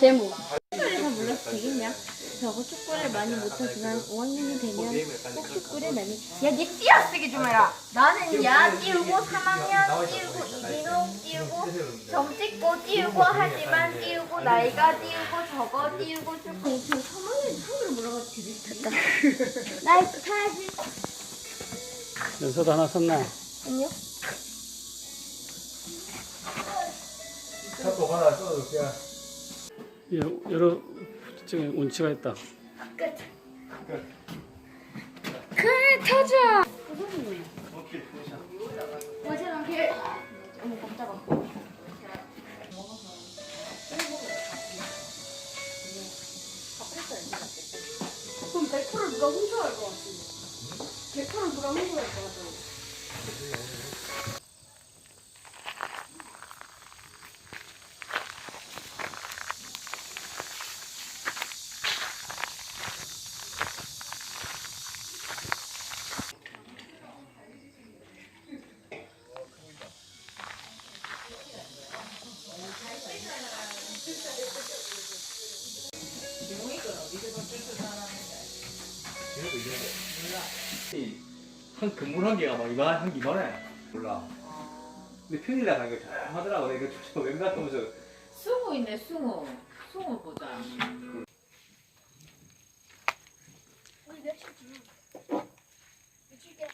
제목. 축구를 잘 몰라서 되겠냐? 저거 축구를 많이 못하지만 5학년이 되면 꼭 축구를 많이. 야, 니 띄어 쓰기 좀 해라. 나는 야 띄우고 3학년 띄우고 이진호 띄우고 점 찍고 띄우고 하지만 띄우고 나이가 띄우고 저거 띄우고 축구. 저 3학년 한글 몰라가지고 되게 됐다. 나이스 타야지. 연서도 하나 썼나? 아니요. 탑도 하나 써줄게. 여 러, 여러 저기 운치가 있다. 끝. 그래 터져. 오케이. 어제랑 걔. 어머 깜짝아. 그럼 100% 누가 훔쳐갈 것 같은데? 100% 누가 훔쳐갈 것 같아? 한 근물 한 개가 막 이만 한 이만해. 몰라. 근데 편의점 가는 거 하더라고. 내가 저 왼가 보면서 숭어 있네 숭어 숭어 보자 우리 며칠 주. 며칠게.